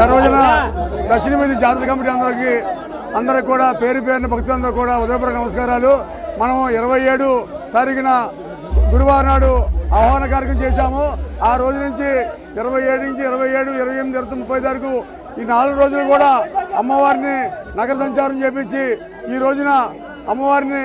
సర్వజన దక్షిణమీది జాతర కమిటీ అందరికీ అందరికి కూడా పేరు పేరున భక్తులందరూ కూడా ఉదయపూర్వక నమస్కారాలు. మనం ఇరవై ఏడు తారీఖున గురువారం నాడు ఆహ్వాన కార్యక్రమం చేశాము. ఆ రోజు నుంచి ఇరవై ఏడు నుంచి ఇరవై ఏడు ఇరవై ఎనిమిది ఇరవై ముప్పై తారీఖు ఈ నాలుగు రోజులు కూడా అమ్మవారిని నగర సంచారం చేపించి ఈ రోజున అమ్మవారిని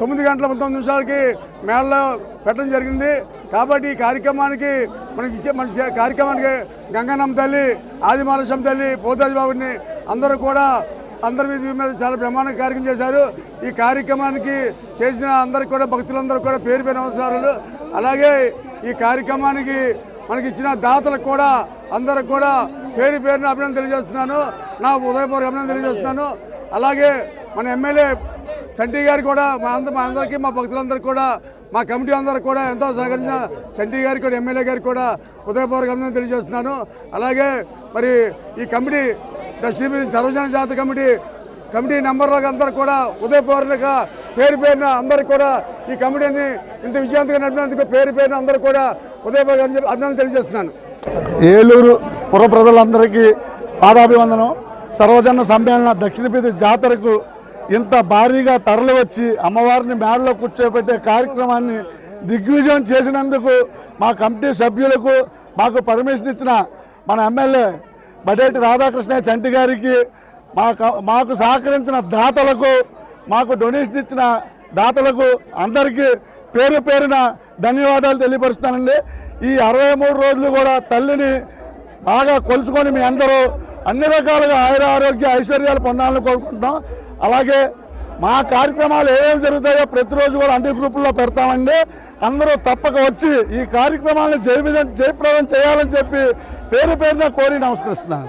తొమ్మిది గంటల పంతొమ్మిది నిమిషాలకి మేళలో పెట్టడం జరిగింది. కాబట్టి ఈ కార్యక్రమానికి మనకి ఇచ్చే మన చే- కార్యక్రమానికి గంగన్నమ్మ తల్లి ఆదిమాలస్వామి తల్లి పోతాజీ బాబుని అందరూ కూడా అందరి మీద మీద చాలా బ్రహ్మాండ కార్యక్రమం చేశారు. ఈ కార్యక్రమానికి చేసిన అందరికి కూడా భక్తులందరూ కూడా పేరు పేరు నమస్కారాలు. అలాగే ఈ కార్యక్రమానికి మనకి ఇచ్చిన దాతలకు కూడా అందరికి కూడా పేరు పేరున అభినందన తెలియజేస్తున్నాను. నా ఉదయపూర్వక అభినందన తెలియజేస్తున్నాను. అలాగే మన ఎమ్మెల్యే చంటి గారు కూడా మా అందరి మా అందరికీ మా భక్తులందరికీ కూడా మా కమిటీ అందరికి కూడా ఎంతో సహకరించిన చంటి గారికి కూడా ఎమ్మెల్యే గారికి కూడా హృదయపూర్వకంగా తెలియజేస్తున్నాను. అలాగే మరి ఈ కమిటీ దక్షిణ సర్వజన జాతర కమిటీ కమిటీ నెంబర్లకు అందరూ కూడా ఉదయపూర్వక పేరు పేరున అందరికి కూడా ఈ కమిటీని ఇంత విజయవంతంగా నడిపినందుకు పేరు పేరున అందరూ కూడా ఉదయపూర్వక అభినందన తెలియజేస్తున్నాను. ఏలూరు పుర ప్రజలందరికీ పాదాభివందనం. సర్వజన సమ్మేళన దక్షిణపీతి జాతరకు ఇంత భారీగా తరలి వచ్చి అమ్మవారిని మేడలో కూర్చోబెట్టే కార్యక్రమాన్ని దిగ్విజయం చేసినందుకు మా కమిటీ సభ్యులకు మాకు పర్మిషన్ ఇచ్చిన మన ఎమ్మెల్యే బడేటి రాధాకృష్ణ చంటి గారికి మాకు మాకు సహకరించిన దాతలకు మాకు డొనేషన్ ఇచ్చిన దాతలకు అందరికీ పేరు పేరున ధన్యవాదాలు తెలియపరుస్తానండి. ఈ అరవై మూడు రోజులు కూడా తల్లిని బాగా కొలుచుకొని మీ అందరూ అన్ని రకాలుగా ఆయుర ఆరోగ్య ఐశ్వర్యాలు పొందాలని కోరుకుంటున్నాం. అలాగే మా కార్యక్రమాలు ఏమేమి జరుగుతాయో ప్రతిరోజు కూడా అన్ని గ్రూపుల్లో పెడతామండి. అందరూ తప్పక వచ్చి ఈ కార్యక్రమాలను జయవిధం జయప్రదం చేయాలని చెప్పి పేరు పేరున కోరి నమస్కరిస్తున్నాను.